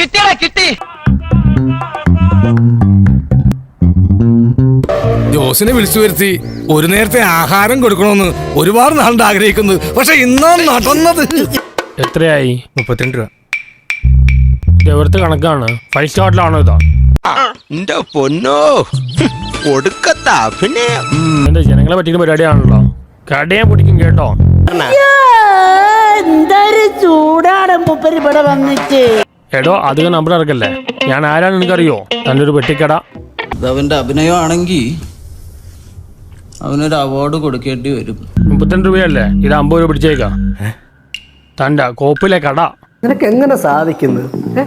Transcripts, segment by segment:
കിട്ടിയടാ കിട്ടി. ജോസിനെ വിളിച്ചു വരുത്തി ഒരു നേരത്തെ ആഹാരം കൊടുക്കണമെന്ന് ഒരുപാട് നാളുണ്ട് ആഗ്രഹിക്കുന്നത്. പക്ഷെ ഇന്നാണ് നടന്നത്. എത്രയായി? മുപ്പത്തിരണ്ട് രൂപ. ഇതെവിടുത്തെ കണക്കാണ്? ഫൈവ് സ്റ്റാറിലാണോ ഇതാ? എന്റെ പൊന്നോ. കൊടുക്കത്താ പിന്നെ എന്റെ ജനങ്ങളെ പറ്റിക്കുന്ന പരിപാടിയാണല്ലോ. കടയെ പിടിക്കും കേട്ടോ. എന്തൊരു ചൂടാണ് മുപ്പരി ഇവിടെ വന്നിട്ട്. എടോ അധികം നമ്പർ ഇറക്കല്ലേ ഞാൻ ആരാണ് എനിക്കറിയോ തന്റെ ഒരു പെട്ടിക്കട അവന്റെ അഭിനയമാണെങ്കിൽ അവനൊരു അവാർഡ് കൊടുക്കേണ്ടി വരും. മുപ്പത്തിരണ്ട് രൂപയല്ലേ? ഇത് അമ്പത് രൂപ പിടിച്ചേക്കാം. തന്റെ കോപ്പിലെ കട. നിനക്ക് എങ്ങനെ സാധിക്കുന്നു? ഇവ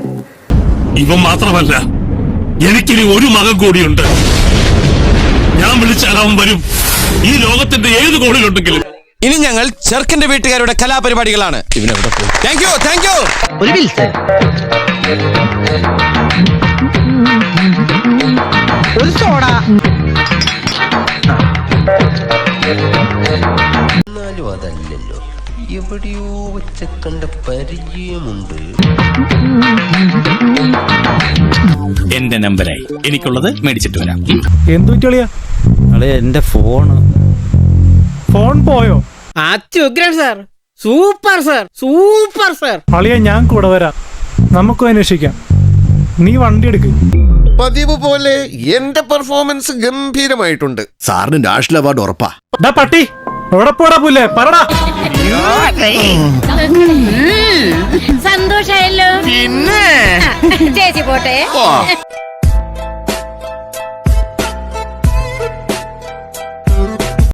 ഇവൻ മാത്രമല്ല എനിക്കിനി ഒരു മകൻ കൂടിയുണ്ട്. ഞാൻ വിളിച്ചാൽ അവൻ വരും. ഈ ലോകത്തിന്റെ ഏത് കോണിലുണ്ടെങ്കിലും. ഇനി ഞങ്ങൾ ചെറുക്കന്റെ വീട്ടുകാരുടെ കലാപരിപാടികളാണ്. ഇവനെവിടെ പോയി? താങ്ക് യു താങ്ക് യു ഒരു സോഡ എന്നാലും അതല്ലല്ലോ. എവിടെയോ വെച്ച കണ്ട പരിചയമുണ്ട്. എന്റെ നമ്പരായി. എനിക്കുള്ളത് മേടിച്ചിട്ട് വരാം. എന്തുറ്റിയാ അളെ എന്റെ ഫോണ്. ഫോൺ പോയോ? അത്യുഗ്രൻ sir. Super sir. Super sir. അളിയ ഞാൻ കൂടെ വരാം. നമുക്കും അന്വേഷിക്കാം. നീ വണ്ടി എടുക്ക്. പതിവ് പോലെ എന്റെ പെർഫോമൻസ് ഗംഭീരമായിട്ടുണ്ട്. സാറിന് നാഷണൽ അവാർഡ് ഉറപ്പാ. ഡാ പട്ടി പുല്ലേ? പറടാ. സന്തോഷായല്ലോ. പിന്നെ? ചേച്ചി പോട്ടെ.